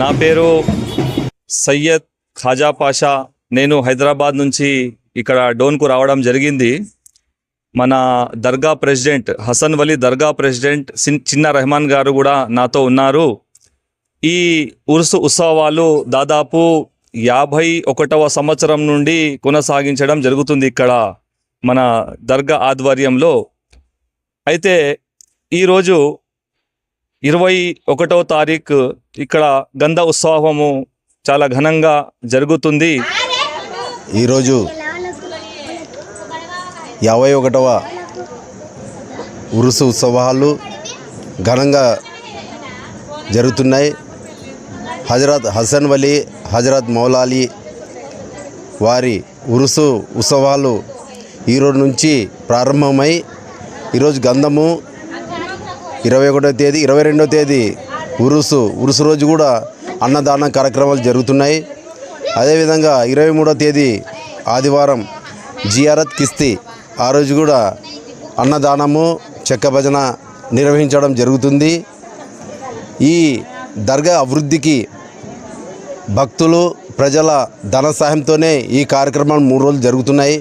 నా పేరు సయ్యద్ ఖాజా పాషా. నేను హైదరాబాద్ నుంచి ఇక్కడ డోన్కు రావడం జరిగింది. మన దర్గా ప్రెసిడెంట్ హసన్ వలీ దర్గా ప్రెసిడెంట్ చిన్న రెహమాన్ గారు కూడా నాతో ఉన్నారు. ఈ ఉరుసు ఉత్సవాలు దాదాపు యాభై ఒకటవ సంవత్సరం నుండి కొనసాగించడం జరుగుతుంది ఇక్కడ మన దర్గా ఆధ్వర్యంలో. అయితే ఈరోజు ఇరవై ఒకటవ తారీఖు ఇక్కడ గంధ ఉత్సవము చాలా ఘనంగా జరుగుతుంది. ఈరోజు యాభై ఒకటవ ఉరుసు ఉత్సవాలు ఘనంగా జరుగుతున్నాయి. హజరత్ హసన్ వలీ హజరత్ మౌలాలి వారి ఉరుసు ఉత్సవాలు ఈరోజు నుంచి ప్రారంభమై ఈరోజు గంధము ఇరవై ఒకటో తేదీ ఇరవై రెండో తేదీ ఉరుసు ఉరుసు రోజు కూడా అన్నదాన కార్యక్రమాలు జరుగుతున్నాయి. అదేవిధంగా ఇరవై మూడో తేదీ ఆదివారం జియారత్ కిస్తీ ఆ రోజు కూడా అన్నదానము చెక్క భజన నిర్వహించడం జరుగుతుంది. ఈ దర్గా అభివృద్ధికి భక్తులు ప్రజల ధన సహాయంతోనే ఈ కార్యక్రమాలు మూడు రోజులు జరుగుతున్నాయి.